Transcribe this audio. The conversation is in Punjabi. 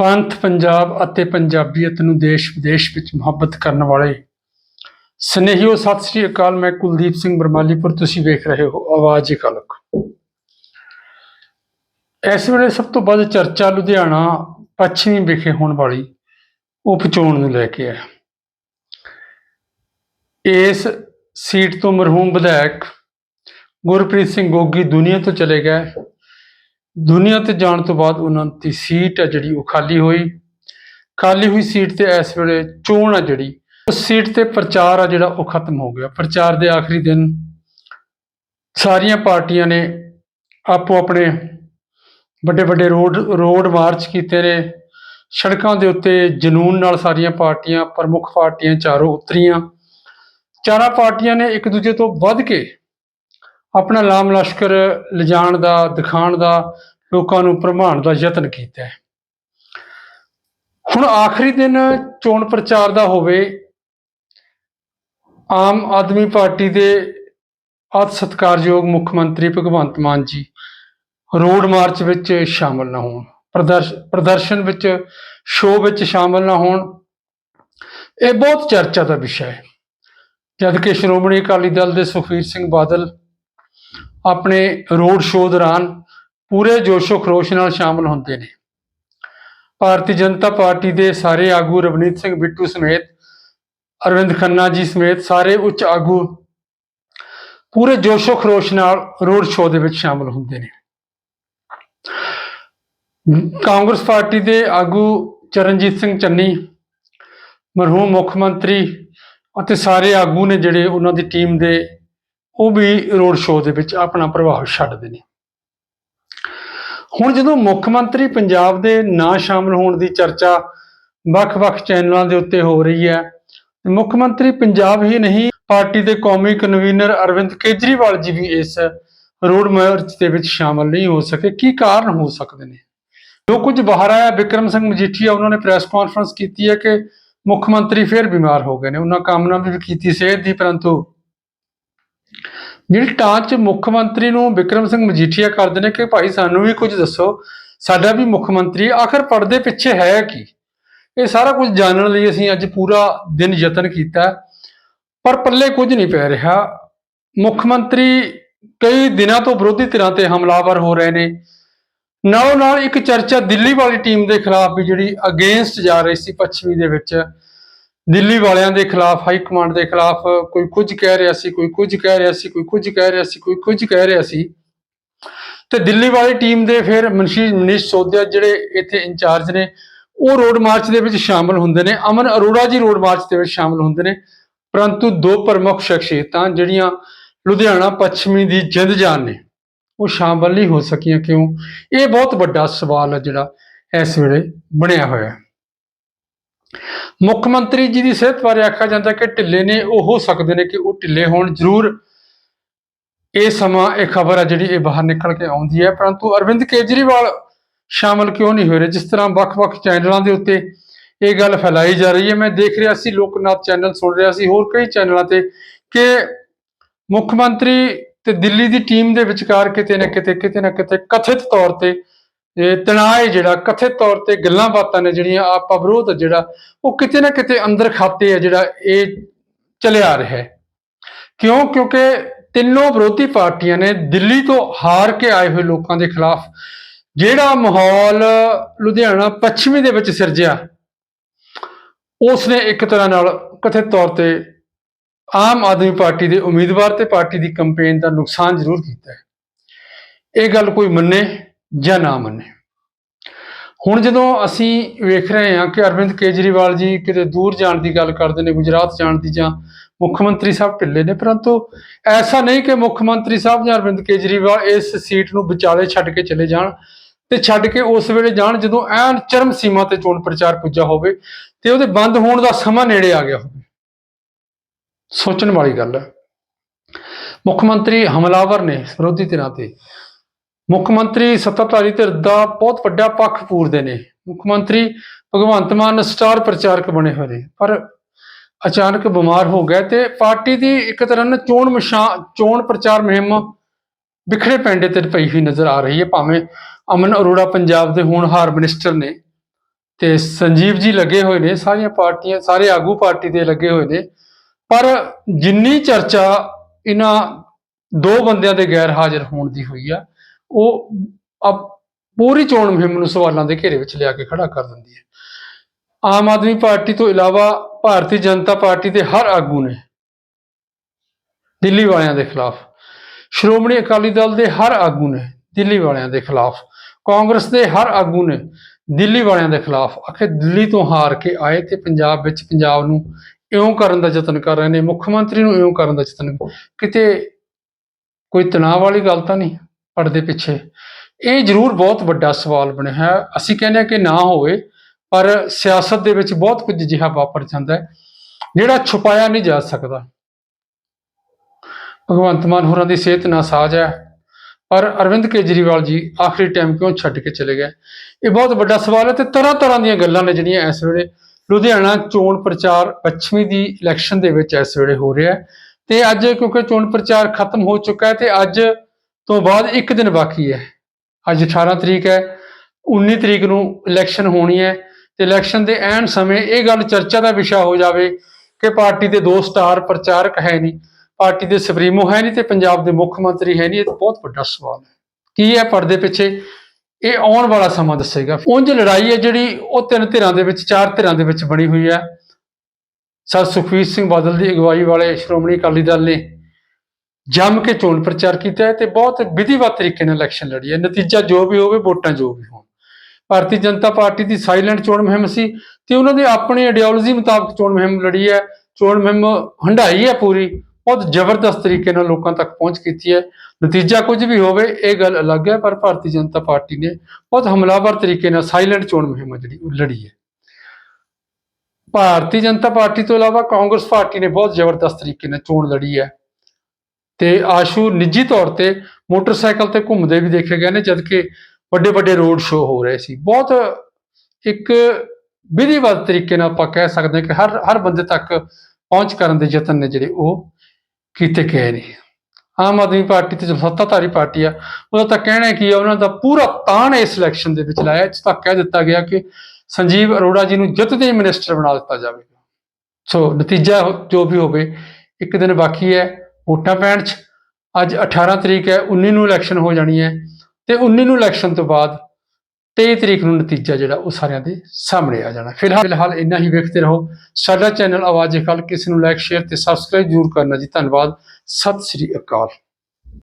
ਪੰਥ ਪੰਜਾਬ ਅਤੇ ਪੰਜਾਬੀਅਤ ਨੂੰ ਦੇਸ਼ ਵਿਦੇਸ਼ ਵਿੱਚ ਮੁਹੱਬਤ ਕਰਨ ਵਾਲੇ ਸਨੇਹੀਓ, ਸਤਿ ਸ੍ਰੀ ਅਕਾਲ, ਮੈਂ ਕੁਲਦੀਪ ਸਿੰਘ ਬਰਮਾਲੀਪੁਰ, ਤੁਸੀਂ ਵੇਖ ਰਹੇ ਹੋ ਆਵਾਜ਼ ਇਕਲਕ। ਇਸ ਵੇਲੇ ਸਭ ਤੋਂ ਵੱਧ ਚਰਚਾ ਲੁਧਿਆਣਾ ਪੱਛਮੀ ਵਿਖੇ ਹੋਣ ਵਾਲੀ ਉਪ ਚੋਣ ਨੂੰ ਲੈ ਕੇ ਹੈ। ਇਸ ਸੀਟ ਤੋਂ ਮਰਹੂਮ ਵਿਧਾਇਕ ਗੁਰਪ੍ਰੀਤ ਸਿੰਘ ਗੋਗੀ ਦੁਨੀਆ ਤੋਂ ਚਲੇ ਗਏ। ਦੁਨੀਆ ਤੇ ਜਾਣ ਤੋਂ ਬਾਅਦ ਉਹਨਾਂ ਦੀ ਸੀਟ ਆ ਜਿਹੜੀ ਉਹ ਖਾਲੀ ਹੋਈ। ਖਾਲੀ ਹੋਈ ਸੀਟ ਤੇ ਇਸ ਵੇਲੇ ਚੋਣ ਆ ਜਿਹੜੀ, ਉਸ ਸੀਟ ਤੇ ਪ੍ਰਚਾਰ ਆ ਜਿਹੜਾ ਉਹ ਖਤਮ ਹੋ ਗਿਆ। ਪ੍ਰਚਾਰ ਦੇ ਆਖਰੀ ਦਿਨ ਸਾਰੀਆਂ ਪਾਰਟੀਆਂ ਨੇ ਆਪੋ ਆਪਣੇ ਵੱਡੇ ਵੱਡੇ ਰੋਡ ਰੋਡ ਮਾਰਚ ਕੀਤੇ ਨੇ। ਸੜਕਾਂ ਦੇ ਉੱਤੇ ਜਨੂਨ ਨਾਲ ਸਾਰੀਆਂ ਪਾਰਟੀਆਂ, ਪ੍ਰਮੁੱਖ ਪਾਰਟੀਆਂ ਚਾਰੋਂ ਉਤਰੀਆਂ। ਚਾਰਾਂ ਪਾਰਟੀਆਂ ਨੇ ਇੱਕ ਦੂਜੇ ਤੋਂ ਵੱਧ ਕੇ ਆਪਣਾ ਲਾਮ ਲਸ਼ਕਰ, ਲਿਜਾਣ ਦਾ, ਦਿਖਾਣ ਦਾ, ਲੋਕਾਂ ਨੂੰ ਭਰਮਾਉਣ ਦਾ ਯਤਨ ਕੀਤਾ ਹੈ। ਹੁਣ ਆਖਰੀ ਦਿਨ ਚੋਣ ਪ੍ਰਚਾਰ ਦਾ ਹੋਵੇ, ਆਮ ਆਦਮੀ ਪਾਰਟੀ ਦੇ ਅਤ ਸਤਿਕਾਰਯੋਗ ਮੁੱਖ ਮੰਤਰੀ ਭਗਵੰਤ ਮਾਨ ਜੀ ਰੋਡ ਮਾਰਚ ਵਿੱਚ ਸ਼ਾਮਲ ਨਾ ਹੋਣ, ਪ੍ਰਦਰਸ਼- ਪ੍ਰਦਰਸ਼ਨ ਵਿੱਚ, ਸ਼ੋਅ ਵਿੱਚ ਸ਼ਾਮਲ ਨਾ ਹੋਣ, ਇਹ ਬਹੁਤ ਚਰਚਾ ਦਾ ਵਿਸ਼ਾ ਹੈ। ਜਦਕਿ ਸ਼੍ਰੋਮਣੀ ਅਕਾਲੀ ਦਲ ਦੇ ਸੁਖਬੀਰ ਸਿੰਘ ਬਾਦਲ ਆਪਣੇ ਰੋਡ ਸ਼ੋਅ ਦੌਰਾਨ ਪੂਰੇ ਜੋਸ਼ੋ ਖਰੋਸ਼ ਨਾਲ ਸ਼ਾਮਲ ਹੁੰਦੇ ਨੇ। ਭਾਰਤੀ ਜਨਤਾ ਪਾਰਟੀ ਦੇ ਸਾਰੇ ਆਗੂ ਰਵਨੀਤ ਸਿੰਘ ਬਿੱਟੂ ਸਮੇਤ, ਅਰਵਿੰਦ ਖੰਨਾ ਜੀ ਸਮੇਤ ਸਾਰੇ ਉੱਚ ਆਗੂ ਪੂਰੇ ਜੋਸ਼ੋ ਖਰੋਸ਼ ਨਾਲ ਰੋਡ ਸ਼ੋਅ ਦੇ ਵਿੱਚ ਸ਼ਾਮਲ ਹੁੰਦੇ ਨੇ। ਕਾਂਗਰਸ ਪਾਰਟੀ ਦੇ ਆਗੂ ਚਰਨਜੀਤ ਸਿੰਘ ਚੰਨੀ, ਮਰਹੂਮ ਮੁੱਖ ਮੰਤਰੀ ਅਤੇ ਸਾਰੇ ਆਗੂ ਨੇ ਜਿਹੜੇ ਉਹਨਾਂ ਦੀ ਟੀਮ ਦੇ ਉਹ ਵੀ ਰੋਡ ਸ਼ੋਅ ਦੇ ਵਿੱਚ ਆਪਣਾ ਪ੍ਰਭਾਵ ਛੱਡਦੇ ਨੇ। ਹੁਣ ਜਦੋਂ ਮੁੱਖ ਮੰਤਰੀ ਪੰਜਾਬ ਦੇ ਨਾ ਸ਼ਾਮਲ ਹੋਣ ਦੀ ਚਰਚਾ ਵੱਖ-ਵੱਖ ਚੈਨਲਾਂ ਦੇ ਉੱਤੇ ਹੋ ਰਹੀ ਹੈ ਮੁੱਖ ਮੰਤਰੀ ਪੰਜਾਬ ਹੀ ਨਹੀਂ, ਪਾਰਟੀ ਦੇ ਕੌਮੀ ਕਨਵੀਨਰ ਅਰਵਿੰਦ ਕੇਜਰੀਵਾਲ ਜੀ ਵੀ ਇਸ ਰੋਡ ਮਾਰਚ ਦੇ ਵਿੱਚ ਸ਼ਾਮਲ ਨਹੀਂ ਹੋ ਸਕੇ। ਕੀ ਕਾਰਨ ਹੋ ਸਕਦੇ ਨੇ? ਜੋ ਕੁਝ ਬਾਹਰ ਆਇਆ, ਵਿਕਰਮ ਸਿੰਘ ਮਜੀਠੀਆ ਉਹਨਾਂ ਨੇ ਪ੍ਰੈਸ ਕਾਨਫਰੰਸ ਕੀਤੀ ਹੈ ਕਿ ਮੁੱਖ ਮੰਤਰੀ ਫਿਰ ਬਿਮਾਰ ਹੋ ਗਏ ਨੇ। ਉਹਨਾਂ ਕਾਮਨਾ ਵੀ ਕੀਤੀ, ਸਿਹਤ ਦੀ, ਪਰੰਤੂ ਜਿਹੜੀ ਟਾਂਚ ਮੁੱਖ ਮੰਤਰੀ ਨੂੰ ਵਿਕਰਮ ਸਿੰਘ ਮਜੀਠੀਆ ਕਰਦੇ ਨੇ, ਕਿ ਭਾਈ ਸਾਨੂੰ ਵੀ ਕੁਝ ਦੱਸੋ, ਸਾਡਾ ਵੀ ਮੁੱਖ ਮੰਤਰੀ ਆਖਰ ਪਰਦੇ ਪਿੱਛੇ ਹੈ ਕੀ? ਇਹ ਸਾਰਾ ਕੁਝ ਜਾਣਨ ਲਈ ਅਸੀਂ ਅੱਜ ਪੂਰਾ ਦਿਨ ਯਤਨ ਕੀਤਾ, ਪਰ ਪੱਲੇ ਕੁਝ ਨਹੀਂ ਪੈ ਰਿਹਾ। ਮੁੱਖ ਮੰਤਰੀ ਕਈ ਦਿਨਾਂ ਤੋਂ ਵਿਰੋਧੀ ਧਿਰਾਂ ਤੇ ਹਮਲਾਵਰ ਹੋ ਰਹੇ ਨੇ। ਨਾਲੋਂ ਨਾਲ ਇੱਕ ਚਰਚਾ ਦਿੱਲੀ ਵਾਲੀ ਟੀਮ ਦੇ ਖਿਲਾਫ ਵੀ ਜਿਹੜੀ ਅਗੇਂਸਟ ਜਾ ਰਹੀ ਸੀ ਪੱਛਮੀ ਦੇ ਵਿੱਚ ਦਿੱਲੀ ਵਾਲਿਆਂ ਦੇ ਖਿਲਾਫ, ਹਾਈ ਕਮਾਂਡ ਦੇ ਖਿਲਾਫ ਕੋਈ ਕੁਝ ਕਹਿ ਰਿਹਾ ਸੀ, ਕੋਈ ਕੁਝ ਕਹਿ ਰਿਹਾ ਸੀ, ਕੋਈ ਕੁਝ ਕਹਿ ਰਿਹਾ ਸੀ, ਕੋਈ ਕੁਝ ਕਹਿ ਰਿਹਾ ਸੀ। ਤੇ ਦਿੱਲੀ ਵਾਲੀ ਟੀਮ ਦੇ ਫਿਰ ਮਨਸ਼ੀ, ਮਨੀਸ਼ ਸੋਧਿਆ ਜਿਹੜੇ ਇੱਥੇ ਇੰਚਾਰਜ ਨੇ, ਉਹ ਰੋਡ ਮਾਰਚ ਦੇ ਵਿੱਚ ਸ਼ਾਮਲ ਹੁੰਦੇ ਨੇ। ਅਮਨ ਅਰੋੜਾ ਜੀ ਰੋਡ ਮਾਰਚ ਦੇ ਵਿੱਚ ਸ਼ਾਮਲ ਹੁੰਦੇ ਨੇ। ਪਰੰਤੂ ਦੋ ਪ੍ਰਮੁੱਖ ਸ਼ਖਸੀਅਤਾਂ ਜਿਹੜੀਆਂ ਲੁਧਿਆਣਾ ਪੱਛਮੀ ਦੀ ਜਿੰਦ ਜਾਨ ਨੇ, ਉਹ ਸ਼ਾਮਲ ਨਹੀਂ ਹੋ ਸਕੀਆਂ ਕਿਉਂ? ਇਹ ਬਹੁਤ ਵੱਡਾ ਸਵਾਲ ਹੈ ਜਿਹੜਾ ਇਸ ਵੇਲੇ ਬਣਿਆ ਹੋਇਆ। ਮੁੱਖ ਮੰਤਰੀ ਜੀ ਦੀ ਸਿਹਤ ਬਾਰੇ ਆਖਿਆ ਜਾਂਦਾ ਕਿ ਢਿੱਲੇ ਨੇ ਉਹ ਹੋ ਸਕਦੇ ਨੇ ਕਿ ਉਹ ਢਿੱਲੇ ਹੋਣ। ਜ਼ਰੂਰ ਇਹ ਸਮਾਂ, ਇਹ ਖਬਰ ਹੈ ਜਿਹੜੀ ਇਹ ਬਾਹਰ ਨਿਕਲ ਕੇ ਆਉਂਦੀ ਹੈ। ਪਰੰਤੂ ਅਰਵਿੰਦ ਕੇਜਰੀਵਾਲ ਸ਼ਾਮਲ ਕਿਉਂ ਨਹੀਂ ਹੋ ਰਹੇ? ਜਿਸ ਤਰ੍ਹਾਂ ਵੱਖ-ਵੱਖ ਚੈਨਲਾਂ ਦੇ ਉੱਤੇ ਇਹ ਗੱਲ ਫੈਲਾਈ ਜਾ ਰਹੀ ਹੈ। ਮੈਂ ਦੇਖ ਰਿਹਾ ਸੀ, ਲੋਕਨਾਥ ਚੈਨਲ ਸੁਣ ਰਿਹਾ ਸੀ, ਹੋਰ ਕਈ ਚੈਨਲਾਂ ਤੇ ਕਿ ਮੁੱਖ ਮੰਤਰੀ ਤੇ ਦਿੱਲੀ ਦੀ ਟੀਮ ਦੇ ਵਿਚਕਾਰ ਕਿਤੇ ਨਾ ਕਿਤੇ ਕਿਤੇ ਨਾ ਕਿਤੇ ਕਥਿਤ ਤੌਰ ਤੇ ਇਹ ਤਣਾਅ ਜਿਹੜਾ ਕਥਿਤ ਤੌਰ ਤੇ ਗੱਲਾਂ ਬਾਤਾਂ ਨੇ ਜਿਹੜੀਆਂ ਆਪਾ ਵਿਰੋਧ ਜਿਹੜਾ ਉਹ ਕਿਤੇ ਨਾ ਕਿਤੇ ਅੰਦਰ ਖਾਤੇ ਹੈ ਜਿਹੜਾ ਇਹ ਚੱਲਿਆ ਆ ਰਿਹਾ ਹੈ। ਕਿਉਂ? ਕਿਉਂਕਿ ਤਿੰਨੋਂ ਵਿਰੋਧੀ ਪਾਰਟੀਆਂ ਨੇ ਦਿੱਲੀ ਤੋਂ ਹਾਰ ਕੇ ਆਏ ਹੋਏ ਲੋਕਾਂ ਦੇ ਖਿਲਾਫ ਜਿਹੜਾ ਮਾਹੌਲ ਲੁਧਿਆਣਾ ਪੱਛਮੀ ਦੇ ਵਿੱਚ ਸਿਰਜਿਆ ਉਸ ਨੇ ਇੱਕ ਤਰ੍ਹਾਂ ਨਾਲ ਕਥਿਤ ਤੌਰ ਤੇ ਆਮ ਆਦਮੀ ਪਾਰਟੀ ਦੇ ਉਮੀਦਵਾਰ ਤੇ ਪਾਰਟੀ ਦੀ ਕੈਂਪੇਨ ਦਾ ਨੁਕਸਾਨ ਜ਼ਰੂਰ ਕੀਤਾ ਹੈ। ਇਹ ਗੱਲ ਕੋਈ ਮੰਨੇ ਜਾਂ ਨਾ ਮੰਨੇ। ਹੁਣ ਜਦੋਂ ਅਸੀਂ ਵੇਖ ਰਹੇ ਹਾਂ ਕਿ ਅਰਵਿੰਦ ਕੇਜਰੀਵਾਲ ਜੀ ਕਿਤੇ ਦੂਰ ਜਾਣ ਦੀ ਗੱਲ ਕਰਦੇ ਨੇ, ਗੁਜਰਾਤ ਜਾਣ ਦੀ ਜਾਂ ਮੁੱਖ ਮੰਤਰੀ ਸਾਹਿਬ ਢਿੱਲੇ ਨੇ, ਪਰੰਤੂ ਐਸਾ ਨਹੀਂ ਕਿ ਮੁੱਖ ਮੰਤਰੀ ਸਾਹਿਬ ਜਾਂ ਅਰਵਿੰਦ ਕੇਜਰੀਵਾਲ ਇਸ ਸੀਟ ਨੂੰ ਵਿਚਾਲੇ ਛੱਡ ਕੇ ਚਲੇ ਜਾਣ ਤੇ ਛੱਡ ਕੇ ਉਸ ਵੇਲੇ ਜਾਣ ਜਦੋਂ ਐਨ ਚਰਮ ਸੀਮਾ ਤੇ ਚੋਣ ਪ੍ਰਚਾਰ ਪੁੱਜਾ ਹੋਵੇ ਤੇ ਉਹਦੇ ਬੰਦ ਹੋਣ ਦਾ ਸਮਾਂ ਨੇੜੇ ਆ ਗਿਆ ਹੋਵੇ। ਸੋਚਣ ਵਾਲੀ ਗੱਲ ਹੈ। ਮੁੱਖ ਮੰਤਰੀ ਹਮਲਾਵਰ ਨੇ ਵਿਰੋਧੀ ਧਿਰਾਂ ਤੇ ਮੁੱਖ ਮੰਤਰੀ ਸੱਤਾਧਾਰੀ ਧਿਰ ਦਾ ਬਹੁਤ ਵੱਡਾ ਪੱਖ ਪੂਰਦੇ ਨੇ। ਮੁੱਖ ਮੰਤਰੀ ਭਗਵੰਤ ਮਾਨ ਸਟਾਰ ਪ੍ਰਚਾਰਕ ਬਣੇ ਹੋਏ ਨੇ। ਪਰ ਅਚਾਨਕ ਬਿਮਾਰ ਹੋ ਗਏ ਤੇ ਪਾਰਟੀ ਦੀ ਇੱਕ ਤਰ੍ਹਾਂ ਨਾਲ ਚੋਣ ਮਸ਼ਾ, ਚੋਣ ਪ੍ਰਚਾਰ ਮੁਹਿੰਮ ਵਿਖੜੇ ਪੈਂਡੇ ਤੇ ਪਈ ਹੋਈ ਨਜ਼ਰ ਆ ਰਹੀ ਹੈ। ਭਾਵੇਂ ਅਮਨ ਅਰੋੜਾ ਪੰਜਾਬ ਦੇ ਹੋਣਹਾਰ ਮਿਨਿਸਟਰ ਨੇ ਤੇ ਸੰਜੀਵ ਜੀ ਲੱਗੇ ਹੋਏ ਨੇ, ਸਾਰੀਆਂ ਪਾਰਟੀਆਂ, ਸਾਰੇ ਆਗੂ ਪਾਰਟੀ ਦੇ ਲੱਗੇ ਹੋਏ ਨੇ। ਪਰ ਜਿੰਨੀ ਚਰਚਾ ਇਹਨਾਂ ਦੋ ਬੰਦਿਆਂ ਦੇ ਗੈਰ ਹਾਜ਼ਰ ਹੋਣ ਦੀ ਹੋਈ ਆ ਉਹ ਅਬ ਪੂਰੀ ਚੋਣ ਮੁਹਿੰਮ ਨੂੰ ਸਵਾਲਾਂ ਦੇ ਘੇਰੇ ਵਿੱਚ ਲਿਆ ਕੇ ਖੜਾ ਕਰ ਦਿੰਦੀ ਹੈ। ਆਮ ਆਦਮੀ ਪਾਰਟੀ ਤੋਂ ਇਲਾਵਾ ਭਾਰਤੀ ਜਨਤਾ ਪਾਰਟੀ ਦੇ ਹਰ ਆਗੂ ਨੇ ਦਿੱਲੀ ਵਾਲਿਆਂ ਦੇ ਖਿਲਾਫ, ਸ਼੍ਰੋਮਣੀ ਅਕਾਲੀ ਦਲ ਦੇ ਹਰ ਆਗੂ ਨੇ ਦਿੱਲੀ ਵਾਲਿਆਂ ਦੇ ਖਿਲਾਫ, ਕਾਂਗਰਸ ਦੇ ਹਰ ਆਗੂ ਨੇ ਦਿੱਲੀ ਵਾਲਿਆਂ ਦੇ ਖਿਲਾਫ ਆਖੇ ਦਿੱਲੀ ਤੋਂ ਹਾਰ ਕੇ ਆਏ ਤੇ ਪੰਜਾਬ ਵਿੱਚ ਪੰਜਾਬ ਨੂੰ ਇਉਂ ਕਰਨ ਦਾ ਯਤਨ ਕਰ ਰਹੇ ਨੇ, ਮੁੱਖ ਮੰਤਰੀ ਨੂੰ ਇਉਂ ਕਰਨ ਦਾ ਯਤਨ ਕਿਤੇ ਕੋਈ ਤਣਾਅ ਵਾਲੀ ਗੱਲ ਤਾਂ ਨਹੀਂ? ਪਰਦੇ ਪਿੱਛੇ। ਇਹ ਜ਼ਰੂਰ ਬਹੁਤ ਵੱਡਾ ਸਵਾਲ ਬਣਿਆ ਹੈ। ਅਸੀਂ ਕਹਿੰਦੇ ਹਾਂ ਕਿ ਨਾ ਹੋਵੇ, ਪਰ ਸਿਆਸਤ ਦੇ ਵਿੱਚ ਬਹੁਤ ਕੁਝ ਅਜਿਹਾ ਵਾਪਰ ਜਾਂਦਾ ਹੈ, ਜਿਹੜਾ ਛੁਪਾਇਆ ਨਹੀਂ ਜਾ ਸਕਦਾ। ਭਗਵੰਤ ਮਾਨ ਹੋਰਾਂ ਦੀ ਸਿਹਤ ਨਾਸਾਜ਼ ਹੈ, ਪਰ ਅਰਵਿੰਦ ਕੇਜਰੀਵਾਲ ਜੀ ਆਖਰੀ ਟਾਈਮ ਕਿਉਂ ਛੱਡ ਕੇ ਚਲੇ ਗਏ? ਇਹ ਬਹੁਤ ਵੱਡਾ ਸਵਾਲ ਹੈ ਤੇ ਤਰ੍ਹਾਂ ਤਰ੍ਹਾਂ ਦੀਆਂ ਗੱਲਾਂ ਨੇ ਜਿਹੜੀਆਂ ਇਸ ਵੇਲੇ ਲੁਧਿਆਣਾ ਚੋਣ ਪ੍ਰਚਾਰ ਪੱਛਮੀ ਦੀ ਇਲੈਕਸ਼ਨ ਦੇ ਵਿੱਚ ਇਸ ਵੇਲੇ ਹੋ ਰਿਹਾ ਹੈ। ਤੇ ਅੱਜ ਕਿਉਂਕਿ ਚੋਣ ਪ੍ਰਚਾਰ ਖਤਮ ਹੋ ਚੁੱਕਾ ਹੈ ਤੇ ਅੱਜ ਤੋਂ ਬਾਅਦ ਇੱਕ ਦਿਨ ਬਾਕੀ ਹੈ। ਅੱਜ 18 ਤਰੀਕ ਹੈ 19 ਤਰੀਕ ਨੂੰ ਇਲੈਕਸ਼ਨ ਹੋਣੀ ਹੈ ਤੇ ਇਲੈਕਸ਼ਨ ਦੇ ਐਨ ਸਮੇਂ ਇਹ ਗੱਲ ਚਰਚਾ ਦਾ ਵਿਸ਼ਾ ਹੋ ਜਾਵੇ ਕਿ ਪਾਰਟੀ ਦੇ ਦੋ ਸਟਾਰ ਪ੍ਰਚਾਰਕ ਹੈ ਨਹੀਂ, ਪਾਰਟੀ ਦੇ ਸੁਪਰੀਮੋ ਹੈ ਨਹੀਂ ਤੇ ਪੰਜਾਬ ਦੇ ਮੁੱਖ ਮੰਤਰੀ ਹੈ ਨਹੀਂ, ਇਹ ਤਾਂ ਬਹੁਤ ਵੱਡਾ ਸਵਾਲ ਹੈ। ਕੀ ਹੈ ਪਰਦੇ ਪਿੱਛੇ? ਇਹ ਆਉਣ ਵਾਲਾ ਸਮਾਂ ਦੱਸੇਗਾ। ਉਂਝ ਲੜਾਈ ਹੈ ਜਿਹੜੀ ਉਹ ਤਿੰਨ ਧਿਰਾਂ ਦੇ ਵਿੱਚ, ਚਾਰ ਧਿਰਾਂ ਦੇ ਵਿੱਚ ਬਣੀ ਹੋਈ ਹੈ। ਸਰ ਸੁਖਵੀਰ ਸਿੰਘ ਬਾਦਲ ਦੀ ਅਗਵਾਈ ਵਾਲੇ ਸ਼੍ਰੋਮਣੀ ਅਕਾਲੀ ਦਲ ਨੇ ਜੰਮ ਕੇ ਚੋਣ ਪ੍ਰਚਾਰ ਕੀਤਾ ਹੈ ਤੇ ਬਹੁਤ ਵਿਧੀਵਤ ਤਰੀਕੇ ਨਾਲ ਇਲੈਕਸ਼ਨ ਲੜੀ ਹੈ। ਨਤੀਜਾ ਜੋ ਵੀ ਹੋਵੇ, ਵੋਟਾਂ ਜੋ ਵੀ ਹੋਣ। ਭਾਰਤੀ ਜਨਤਾ ਪਾਰਟੀ ਦੀ ਸਾਇਲੈਂਟ ਚੋਣ ਮੁਹਿੰਮ ਸੀ ਤੇ ਉਹਨਾਂ ਦੇ ਆਪਣੀ ਆਈਡੀਓਲੋਜੀ ਮੁਤਾਬਕ ਚੋਣ ਮੁਹਿੰਮ ਲੜੀ ਹੈ। ਚੋਣ ਮੁਹਿੰਮ ਹੰਡਾਈ ਹੈ ਪੂਰੀ, ਬਹੁਤ ਜ਼ਬਰਦਸਤ ਤਰੀਕੇ ਨਾਲ ਲੋਕਾਂ ਤੱਕ ਪਹੁੰਚ ਕੀਤੀ ਹੈ। ਨਤੀਜਾ ਕੁਝ ਵੀ ਹੋਵੇ, ਇਹ ਗੱਲ ਅਲੱਗ ਹੈ, ਪਰ ਭਾਰਤੀ ਜਨਤਾ ਪਾਰਟੀ ਨੇ ਬਹੁਤ ਹਮਲਾਵਰ ਤਰੀਕੇ ਨਾਲ ਸਾਇਲੈਂਟ ਚੋਣ ਮੁਹਿੰਮ ਜਿਹੜੀ, ਉਹ ਲੜੀ ਹੈ। ਭਾਰਤੀ ਜਨਤਾ ਪਾਰਟੀ ਤੋਂ ਇਲਾਵਾ ਕਾਂਗਰਸ ਪਾਰਟੀ ਨੇ ਬਹੁਤ ਜ਼ਬਰਦਸਤ ਤਰੀਕੇ ਨਾਲ ਚੋਣ ਲੜੀ ਹੈ। ਤੇ ਆਸ਼ੂ ਨਿੱਜੀ ਤੌਰ ਤੇ ਮੋਟਰਸਾਈਕਲ ਤੇ ਘੁੰਮਦੇ ਵੀ ਦੇਖੇ ਗਏ ਨੇ, ਜਦਕਿ ਵੱਡੇ ਵੱਡੇ ਰੋਡ ਸ਼ੋਅ ਹੋ ਰਹੇ ਸੀ। ਬਹੁਤ ਇੱਕ ਵਿਧੀਵਤ ਤਰੀਕੇ ਨਾਲ ਆਪਾਂ ਕਹਿ ਸਕਦੇ ਹਾਂ ਕਿ ਹਰ ਹਰ ਬੰਦੇ ਤੱਕ ਪਹੁੰਚ ਕਰਨ ਦੇ ਯਤਨ ਨੇ ਜਿਹੜੇ ਉਹ ਕੀਤੇ ਗਏ ਨੇ। ਆਮ ਆਦਮੀ ਪਾਰਟੀ ਤੇ ਜੋ ਸੱਤਾਧਾਰੀ ਪਾਰਟੀ ਆ, ਉਹਦਾ ਤਾਂ ਕਹਿਣਾ ਕੀ ਆ ਉਹਨਾਂ ਦਾ ਪੂਰਾ ਤਾਣ ਇਸ ਇਲੈਕਸ਼ਨ ਦੇ ਵਿੱਚ ਲਾਇਆ, ਇਸ ਤੱਕ ਕਹਿ ਦਿੱਤਾ ਗਿਆ ਕਿ ਸੰਜੀਵ ਅਰੋੜਾ ਜੀ ਨੂੰ ਜਿੱਤਦੇ ਹੀ ਮਿਨਿਸਟਰ ਬਣਾ ਦਿੱਤਾ ਜਾਵੇਗਾ। ਸੋ ਨਤੀਜਾ ਜੋ ਵੀ ਹੋਵੇ, ਇੱਕ ਦਿਨ ਬਾਕੀ ਹੈ। ਵੋਟਾਂ ਪੈਣ ਚ ਅੱਜ 18 ਤਰੀਕ ਹੈ 19 ਨੂੰ ਇਲੈਕਸ਼ਨ ਹੋ ਜਾਣੀ ਹੈ ਤੇ 19 ਨੂੰ ਇਲੈਕਸ਼ਨ ਤੋਂ ਬਾਅਦ 23 ਤਰੀਕ ਨੂੰ ਨਤੀਜਾ ਜਿਹੜਾ ਉਹ ਸਾਰਿਆਂ ਦੇ ਸਾਹਮਣੇ ਆ ਜਾਣਾ। ਫਿਲਹਾਲ ਫਿਲਹਾਲ ਇੰਨਾ ਹੀ ਵੇਖਦੇ ਰਹੋ। ਸਾਡਾ ਚੈਨਲ ਆਵਾਜ਼ ਕੱਲ ਕਿਸੇ ਨੂੰ ਲਾਈਕ ਸ਼ੇਅਰ ਤੇ ਸਬਸਕ੍ਰਾਈਬ ਜ਼ਰੂਰ ਕਰਨਾ ਜੀ। ਧੰਨਵਾਦ। ਸਤਿ ਸ੍ਰੀ ਅਕਾਲ।